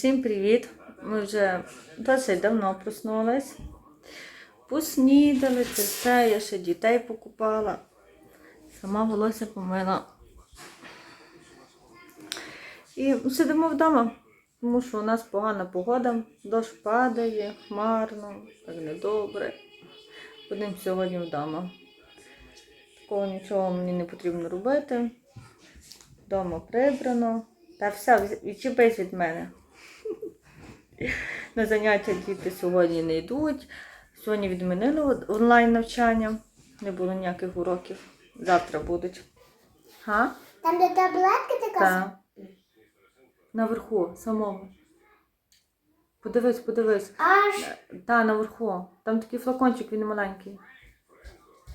Усім привіт! Ми вже досить давно проснулись. Поснідали, це все, я ще дітей покупала. Сама волосся помила. І сидимо вдома, тому що у нас погана погода, дощ падає, хмарно, так недобре. Будемо сьогодні вдома. Такого нічого мені не потрібно робити. Вдома прибрано. Та все, відчепись від мене. На заняття діти сьогодні не йдуть. Сьогодні відмінили онлайн навчання. Не було ніяких уроків. Завтра будуть. Га? Там, де таблетки кажеш? Так. Наверху, самому. Подивись, подивись. Аж Та, наверху. Там такий флакончик, він маленький.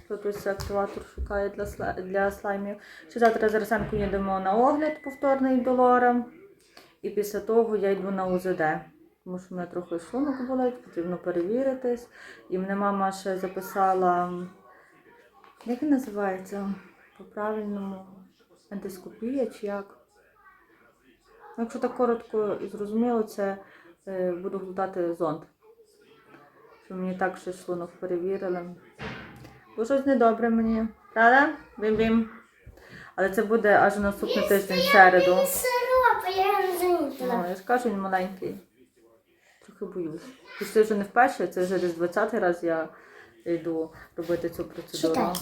Тут ось активатор шукає для, сла- для слаймів. Ще завтра з Арсенкою їдемо на огляд повторний до Лора. І після того я йду на УЗД. Тому що в мене трохи шлунок болить, потрібно перевіритись. І мене мама ще записала, як він називається? По-правильному ендоскопія чи як? Ну, Якщо так коротко і зрозуміло, це е, буду глотати зонд. Що мені так ще шлунок перевірили. Бо щось недобре мені. Правда? Бім-бім. Але це буде аж наступний тиждень в середу. сироп, я замітила. Ну, я ж кажу, він маленький. Трохи боюсь. І це вже не вперше, це вже десь 20-й раз я йду робити цю процедуру. Читай.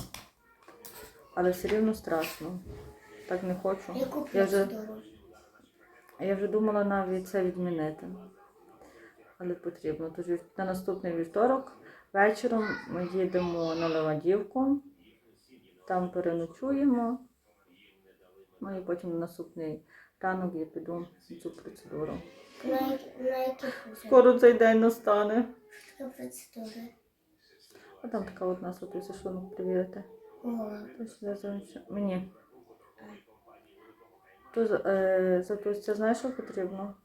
Але все рівно страшно. Так не хочу. Яку Я вже, процедуру? я вже думала навіть це відмінити. Але потрібно. Тож на наступний вівторок вечором ми їдемо на Левандівку, там переночуємо. Ну і потім на наступний ранок я піду на цю процедуру. Скоро цей день настане. Які процедури? А там така от нас от ось перевірити. О, То сюди завжди- Мені. То, е, це знаєш, що потрібно?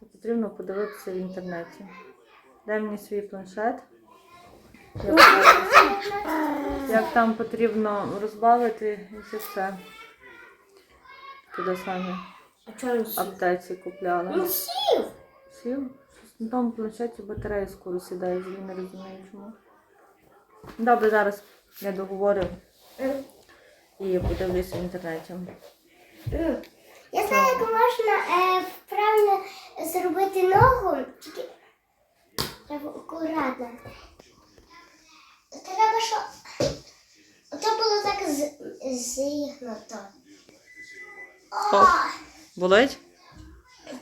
Це потрібно подивитися в інтернеті. Дай мені свій планшет. Як там потрібно розбавити і все. Туди самі А чого він сів? аптеці купляла. Він сів! Сів? На тому планшеті батарея скоро сідає, я не розумію чому. Добре, зараз я договорю М. і подивлюся в інтернеті. М. Я знаю, як можна е, правильно зробити ногу, тільки треба акуратно. Треба, що ото було так з- зігнуто. О, О. Болить?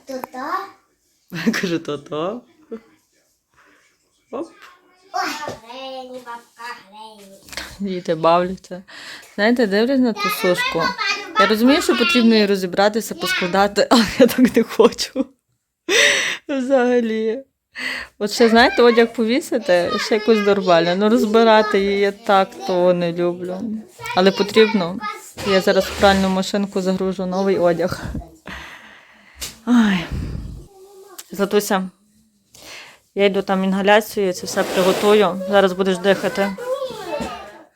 то так. Кажу, то-то. Оп. Грені, бабка Грені. Діти бавляться. Знаєте, дивлюсь на ту сушку. Я розумію, що потрібно її розібратися, поскладати, але я так не хочу. Взагалі. От ще, знаєте, одяг повісити, ще якось нормально. Ну розбирати її я так того не люблю. Але потрібно. Я зараз в пральну машинку загружу новий одяг. Ай. Златуся, я йду там інгаляцію, це все приготую. Зараз будеш дихати.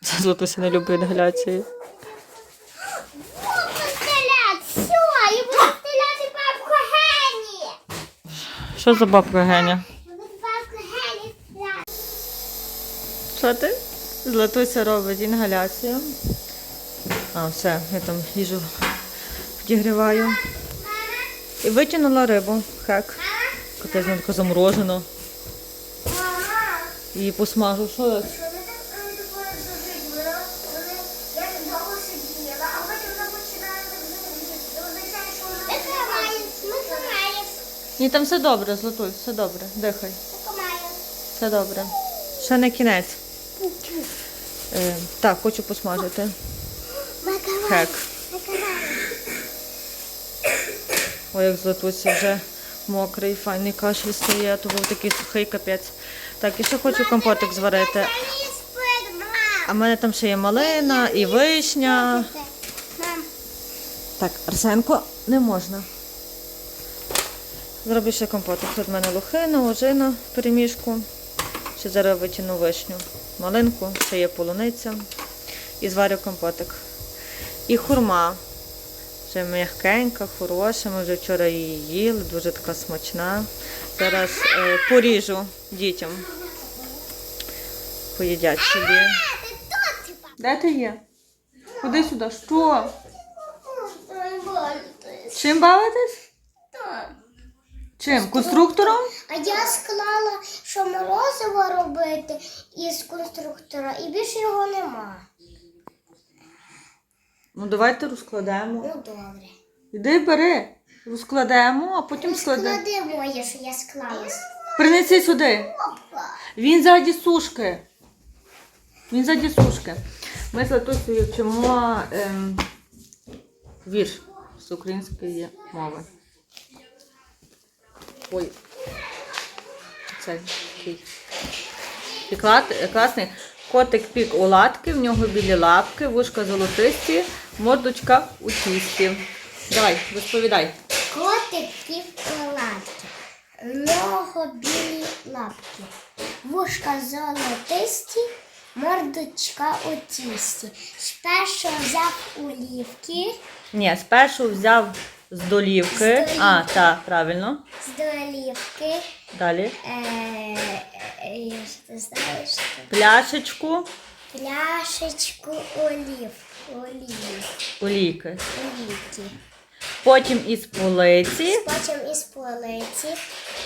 Златуся не любить інгаляції. Що за бабка Геня? Що ти? Златуся робить інгаляцію. А, все, я там їжу підігріваю. І витягнула рибу. Хек. Капець, вона така заморожена. Її посмажу. Що? Починає. Це Ні, там все добре, Златусь, все добре. Дихай. Все добре. Ще не кінець. Е, так, хочу посмажити. Хек. Ой, як Златуся вже мокрий, файний кашель стає, а то був такий сухий капець. Так, і ще хочу компотик зварити. А в мене там ще є малина і вишня. Так, Арсенко, не можна. Зроблю ще компотик. Тут в мене лохина, ожина перемішку. Ще зараз витягну вишню. Малинку, ще є полуниця. І зварю компотик. І хурма. Ще м'якенька, хороша. Ми вже вчора її їли, дуже така смачна. Зараз е, поріжу дітям. Поїдять собі. Де ти є? Ходи сюди. Що? Чим бавитесь? Так. Чим? Конструктором? А я склала, що морозиво робити із конструктора, і більше його нема. Ну давайте розкладемо. Ну добре. Іди бери. Розкладемо, а потім складемо. Склади моє, що я склала. Принеси сюди. Він ззаді сушки. Він ззаді сушки. Ми з Латусею вчимо ем, вірш з української мови. Ой. Це такий. Класний. Котик пік у латки, в нього білі лапки, вушка золотисті, мордочка у тісті. Давай, розповідай. Котик півколадки. В нього білі лапки. Вушка золотисті, мордочка у тісті. Спершу взяв олівки Ні, спершу взяв з долівки. З долівки. А, так, правильно. з долівки. Е, Далі. е, ти знаєш, що? Пляшечку пляшечку олів. Олії. олійки. Олівки. Потім із полиці Потім із полиці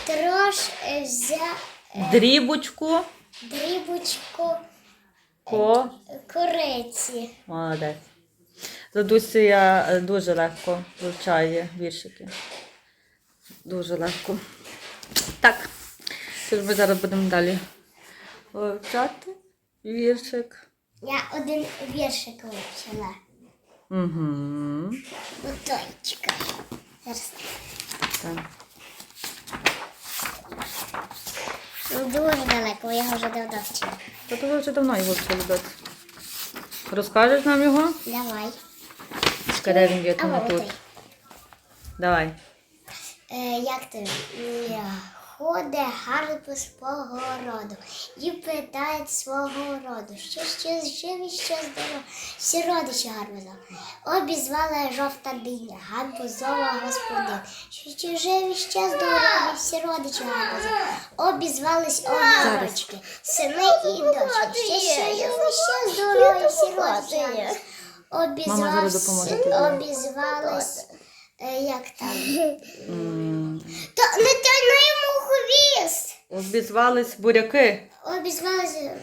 трош е, дрібочку. дрібочку Ко. куриці. Молодець. Задусія е, дуже легко вивчає віршики. Дуже легко. Так. Ми зараз будемо далі вивчати віршик. Я один віршик вивчила. Угу. Чекай. Зараз. Так. Ну, Дуже далеко, я його вже давно вчила. То ви вже давно його вчили дати. Розкажеш нам його? Давай. Чекай, де він є, А, от тут. той. Давай. Е, як ти? Е, Ходе гарбуз по городу і питає свого роду, що ще живі, що здорово. Всі родичі гарбуза. Обізвала жовта диня, гарбузова господин. Що ще живі, ще здорові, всі родичі гарбуза. Обізвались огірочки, сини і дочки. Ще ще живі, ще здорові, всі родичі гарбуза. Обізвались, е, як там? Та не тягни йому хвіст. Обізвались буряки. Обізвалися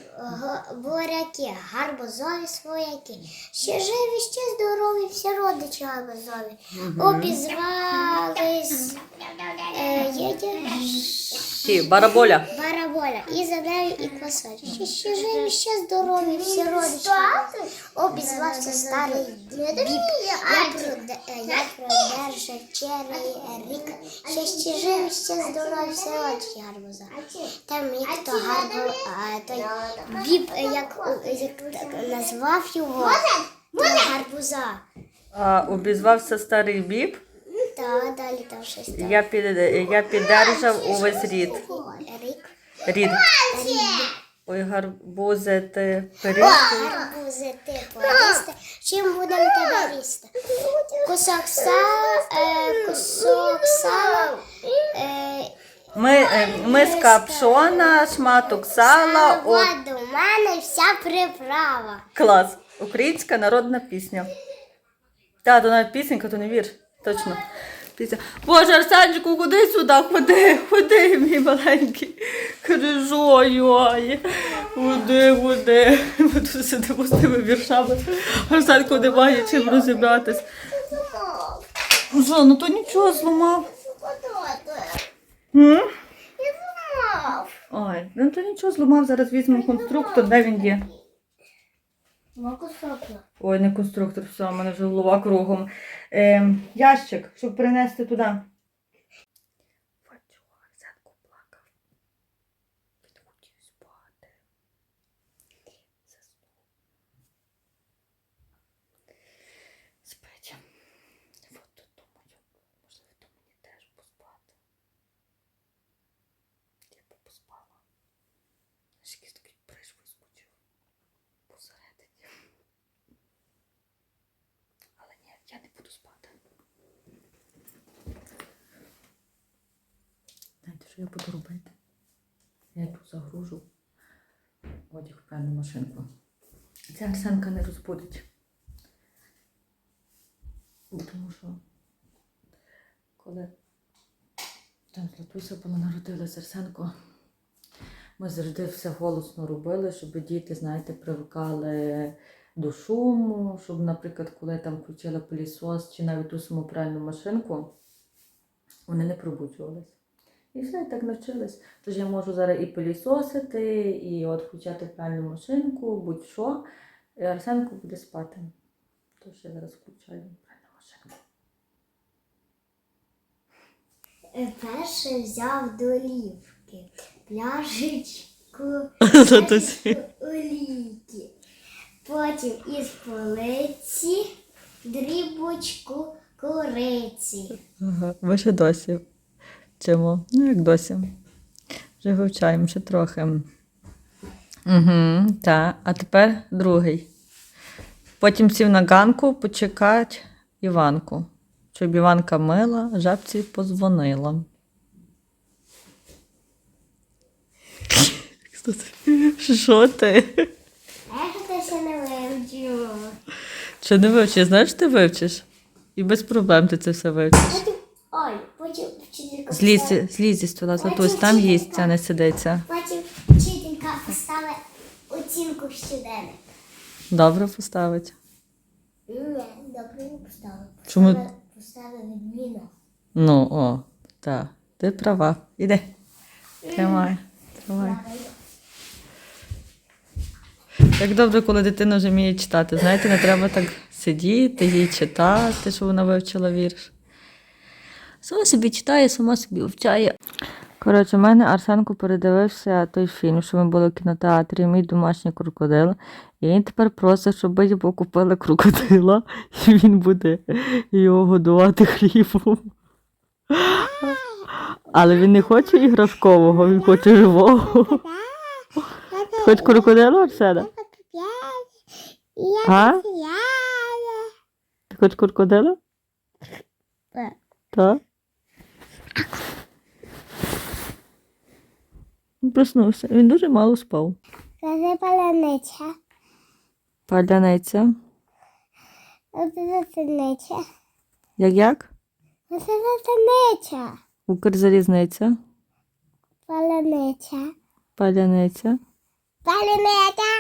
буряки, гарбузові свояки. Ще живі, ще здорові, всі родичі гарбузові. Обізвались е, є- Ті, бараболя. бараболя і землею, і квасоль. Ще, ще живі, ще здорові, всі родичі. Обізвався старий біб. Я, проде, е, я продержав черий рік. Ще, ще живі, ще здорові, всі родичі гарбуза. Там як то гарбу, а, той біб, е, як, як так назвав його, то гарбуза. А, обізвався старий біб. Та далі там щось там. Я, під, я піддержав увесь рід. Рік. Рід. Ой, гарбузи ти О, гарбузи, ти поїсти. Чим будемо тебе їсти? Кусок сала, е, кусок сала, е, Ми, е, миска пшона, шматок сала. От, сала до мене вся приправа. клас. Українська народна пісня. Та, то навіть пісенька, то не вірш. Точно. Пісня. Боже, Арсенчику, ходи сюди, ходи, ходи, мій маленький. Крижо, йой. Ходи, ходи. Ми тут сидимо з тими віршами. Арсенко не має чим розібратись. Що, ну то нічого зламав. М? Ой, ну то нічого зламав, зараз візьмемо конструктор, де він є. Ой, не конструктор, все, у мене вже голова кругом. Е, ящик, щоб принести туди. Бачу, Арсенко плакав. Він хотів спати. Заснув. Спить. От тут думаю, можливо, то мені теж поспати. Я би поспала. Аж якийсь такий приш вискочив посередині. Але ні, я не буду спати. Що я буду робити? Я йду загружу одяг в певну машинку. Ця Арсенка не розбудить. Тому що коли там Златуся була народилась Арсенко, ми завжди все голосно робили, щоб діти, знаєте, привикали до шуму, щоб, наприклад, коли там включила пилісос чи навіть ту саму пральну машинку, вони не пробуджувались. І все, так навчились. Тож я можу зараз і пилісосити, і от включати пральну машинку, будь-що. І Арсенко буде спати. Тож я зараз включаю пральну машинку. Перше взяв долівки, пляшечку, пляшечку олійки. Потім із полиці дрібочку куриці. Ага, ви ще досі вчимо. Ну, як досі. Вже вивчаємо ще трохи. Угу, так. А тепер другий. Потім сів на ганку почекать Іванку. Щоб Іванка мила, жабці позвонила. Що ти? Ти ще не вивчила. Чи не вивчиш? Знаєш, ти вивчиш? І без проблем ти це все вивчиш. Ой, Злізь, зі стола, Златусь, там їсть, а не сидиться. Потім вчителька поставила оцінку в щоденник. Добре поставить. Ні, добре не поставила. Чому? Поставила відміну. Ну, о, так. Ти права. Іди. Тримай. Тримай. Як добре, коли дитина вже вміє читати. Знаєте, не треба так сидіти, їй читати, щоб вона вивчила вірш. Сама собі читає, сама собі вивчає. Коротше, у мене Арсенко передивився той фільм, що ми були в кінотеатрі, мій домашній крокодил. І він тепер просить, щоб ми йому купили крокодила, і він буде його годувати хлібом. Але він не хоче іграшкового, він хоче живого. Хоч крокодила, Арсена? А? Ти хочеш крокодила? Так. Він проснувся. Він дуже мало спав. Це паляниця. Паляниця. Це синиця. Як як? Це синиця. Укрзалізниця. Паляниця. Паляниця. Паляниця.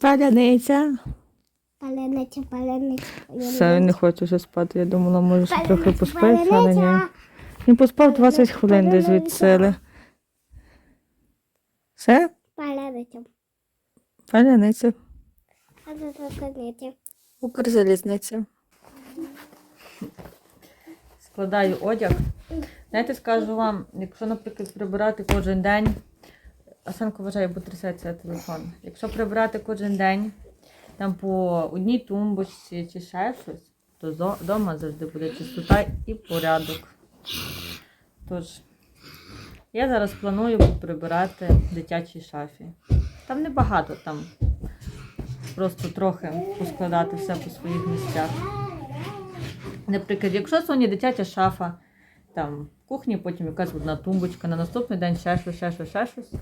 Паляниця. Паляниця, паляниця. Все, він не хоче вже спати. Я думала, може трохи поспить, але ні. Він поспав 20 хвилин десь від сили. Все? Паляниця. Паляниця. Укрзалізниця. Складаю одяг. Знаєте, скажу вам, якщо, наприклад, прибирати кожен день, Асанко вважає, бо трясеться телефон. Якщо прибирати кожен день, там по одній тумбочці чи ще щось, то вдома завжди буде чистота і порядок. Тож, я зараз планую прибирати в дитячій шафі. Там небагато, там просто трохи поскладати все по своїх місцях. Наприклад, якщо сьогодні дитяча шафа, там в кухні, потім якась одна тумбочка, на наступний день ще щось, ще щось, ще щось,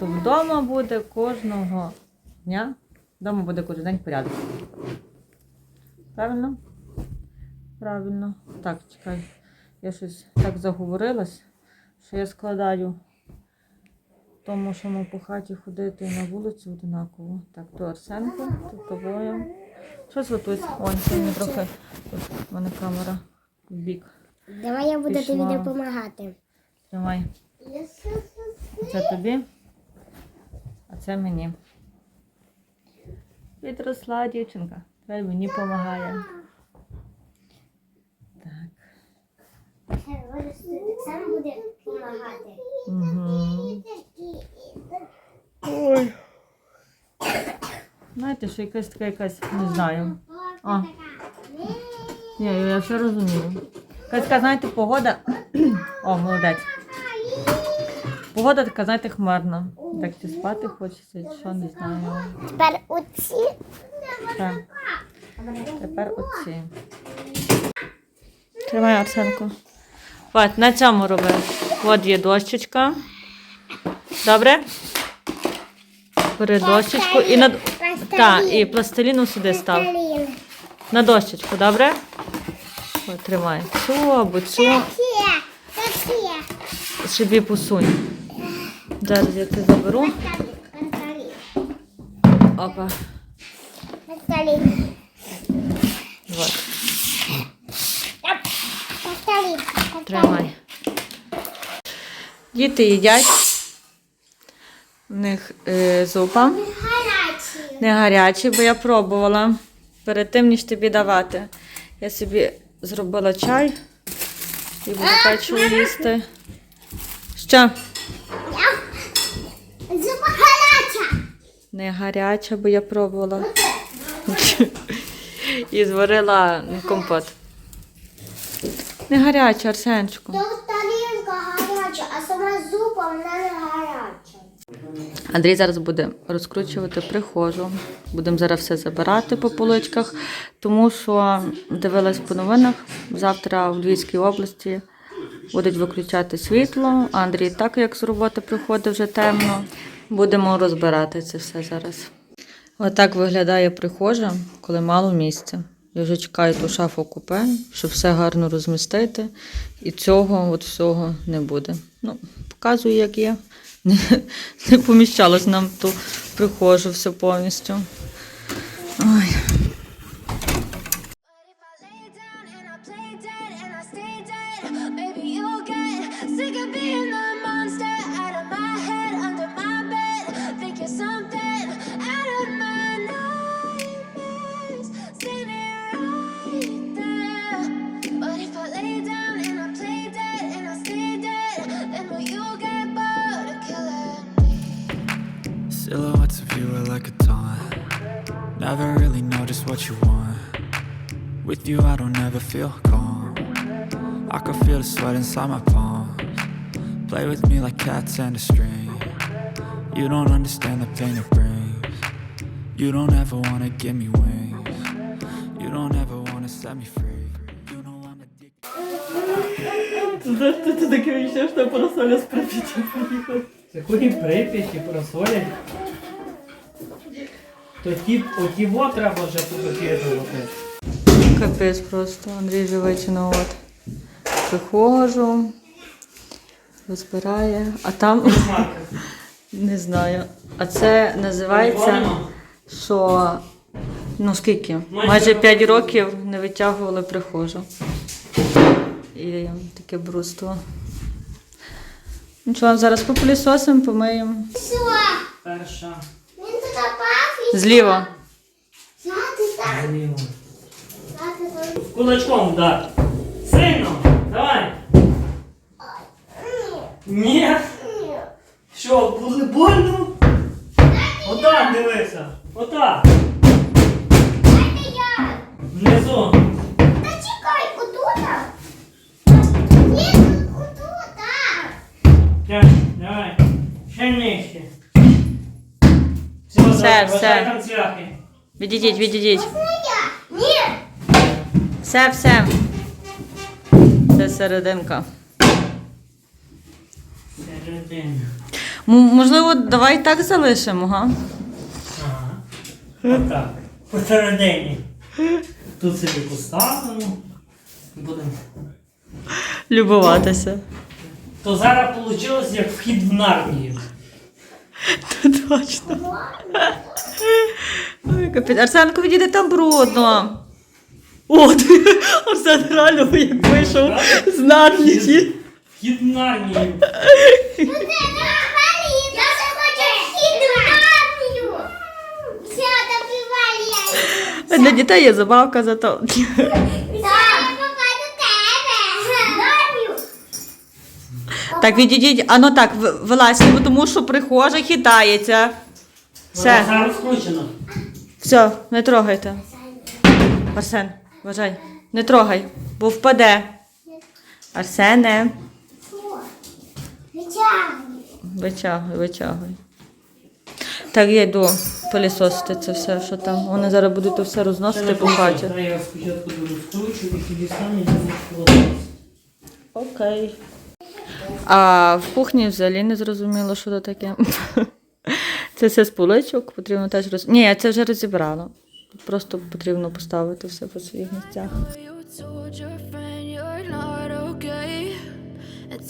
то вдома буде кожного дня, вдома буде кожен день порядок. Правильно? Правильно. Так, чекай. Я щось так заговорилась, що я складаю тому, що ми по хаті ходити на вулицю одинаково. Так, то Арсенко, то тобою. Щось готусь. Ой, сьогодні трохи тут в мене камера в бік. Давай я буду тобі допомагати. Тримай. Це тобі, а це мені. Підросла дівчинка. Тепер мені допомагає. Так. Сам буде допомагати. Угу. Ой. Знаєте, що якась така якась, не знаю. А. Ні, я все розумію. Якась така, знаєте, погода. О, молодець. Погода така, знаєте, хмарна. Так чи спати хочеться, чи що, не знаю. Тепер оці. Так. Тепер оці. Тримай, Арсенко. Бать, на цьому роби. От є дощечка. Добре? Бери дощечку і на так, і пластиліну сюди став. На дощечку, добре? От, тримай. Цю або цю. Собі посунь. Зараз я це заберу. Опа. Тримай. Діти їдять. У них е, зупа. Гарячі. Не гарячі, бо я пробувала перед тим, ніж тобі давати. Я собі зробила чай і буду печиво їсти. Що? Зуба гаряча. Не гаряча, бо я пробувала. І зварила компот. Не гаряча, Арсенчику. То тарілка гаряча, а сама зупа вона не гаряча. Андрій зараз буде розкручувати прихожу. Будемо зараз все забирати по поличках, тому що дивилась по новинах. Завтра в Львівській області будуть виключати світло. Андрій так як з роботи приходить вже темно. Будемо розбирати це все зараз. Отак виглядає прихожа, коли мало місця. Я вже чекаю ту шафу купе, щоб все гарно розмістити. І цього от всього не буде. Ну, показую, як є. Не, не поміщалось нам ту прихожу все повністю. Ой. But if I lay With you, I don't ever feel calm. I can feel the sweat inside my palms. Play with me like cats and a string. You don't understand the pain it brings. You don't ever wanna give me wings. You don't ever wanna set me free. You know I'm addicted. Ти таке відчуєш, що поросоля з Прип'яті поїхав. Це куди Прип'яті, просолять. То ті, оті во треба вже фотографувати. Капець просто. Андрій живе чи на от. Приходжу, розбирає, а там не знаю. А це називається, що ну скільки? Майже 5 років не витягували прихожу. І таке бруство. Нічого, зараз попилісосимо, помиємо. Перша. Зліва. Зліва. Ззади там. Кулачком вдар. Сильно. Давай. Ні. Ні. Що, були больно? Отак дивися. Отак. Дайте я. Внизу. Та чекай, отута. Ні, отута. Тяж, давай. Ще нижче. Все, Все, давай, все. вважай там цвяхи. Відійдіть, відійдіть. Це я. Ні. Все, все. Це серединка. Середина. М- можливо, давай так залишимо, га? Ага. Отак. Посередині. Тут собі поставимо. Будемо. Любуватися. То зараз вийшло як вхід в нарнію. Точно. Ой, капець. Арсенко, відійди там брудно. О, ти, Арсен реально як вийшов з Нарнії. Вхід в нарнію. Для дітей є забавка зато. Так. Відійдіть, а ну так, в- вилазьте, бо тому що прихожа хитається. Все, все, не трогайте. Арсен, вважай, не трогай, бо впаде. Арсене? Витягуй. витягуй, витягуй. Так, я йду пилісосити це все, що там. Вони зараз будуть все розносити по хаті. Я спочатку буду скручу і тоді стану і. Окей. А в кухні взагалі не зрозуміло, що це таке. Це все з поличок, потрібно теж роз... Ні, я це вже розібрала. Тут просто потрібно поставити все по своїх місцях.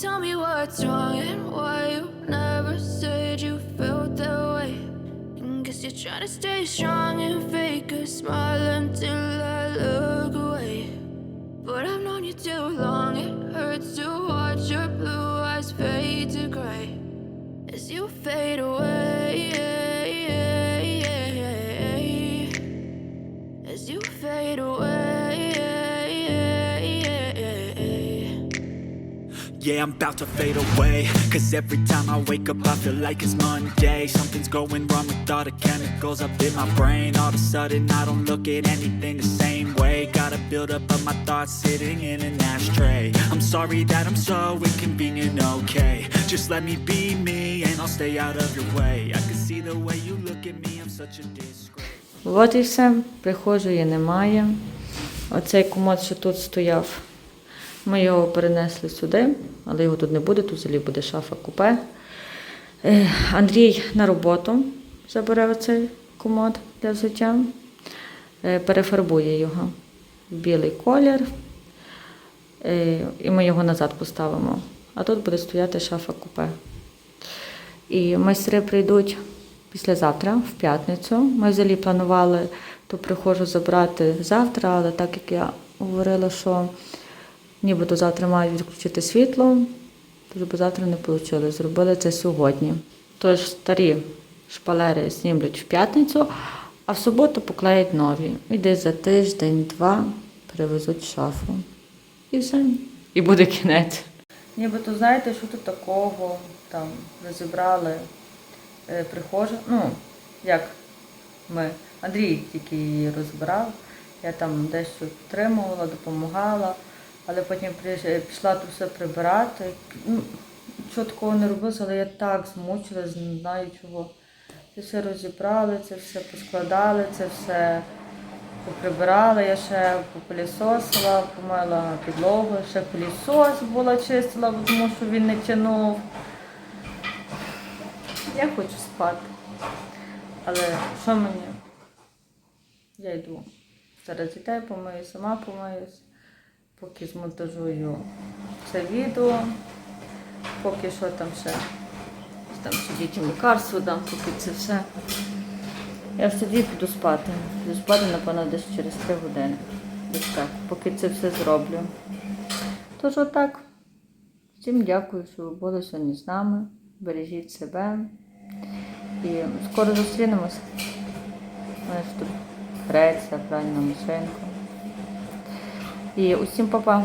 Tell me what's wrong and why you never said you felt that way. Guess you're trying to stay strong and fake a smile until I look away. But I've known you too long, it hurts to watch your blue eyes fade to gray as you fade away. Yeah, I'm about to fade away. Cause every time I wake up, I feel like it's Monday. Something's going wrong with all the chemicals up in my brain. All of a sudden, I don't look at anything the same way. Gotta build up of my thoughts sitting in an ashtray. I'm sorry that I'm so inconvenient, okay. Just let me be me and I'll stay out of your way. I can see the way you look at me, I'm such a disgrace. От і все, прихожої немає. Оцей комод, що тут стояв, Ми його перенесли сюди, але його тут не буде, тут взагалі буде шафа купе. Е, Андрій на роботу забере оцей комод для взуття, е, перефарбує його в білий колір, е, і ми його назад поставимо. А тут буде стояти шафа купе. І майстри прийдуть післязавтра, в п'ятницю. Ми взагалі планували ту прихожу забрати завтра, але так як я говорила, що нібито завтра мають відключити світло, тож би завтра не вийшло. Зробили це сьогодні. Тож старі шпалери знімлять в п'ятницю, а в суботу поклеять нові. І десь за тиждень-два перевезуть шафу. І все. І буде кінець. Нібито знаєте, що тут такого там розібрали е, прихожу. Ну, як ми. Андрій тільки її розбирав. Я там дещо підтримувала, допомагала, але потім пішла тут все прибирати. Ну, нічого такого не робила, але я так змучилась, не знаю чого. Це все розібрали, це все поскладали, це все поприбирала, я ще попилісосила, помила підлогу, ще пилісос була чистила, тому що він не тянув. Я хочу спати. Але що мені? Я йду. Зараз дітей помию, сама помиюсь, поки змонтажую це відео, поки що там ще там ще дітям лікарство дам, поки це все. Я ж тоді піду спати. Піду спати, напевно, десь через 3 години. Десь так, поки це все зроблю. Тож отак. Всім дякую, що ви були сьогодні з нами. Бережіть себе. І скоро зустрінемося. У мене ж тут греться, пральна машинка. І усім па-па.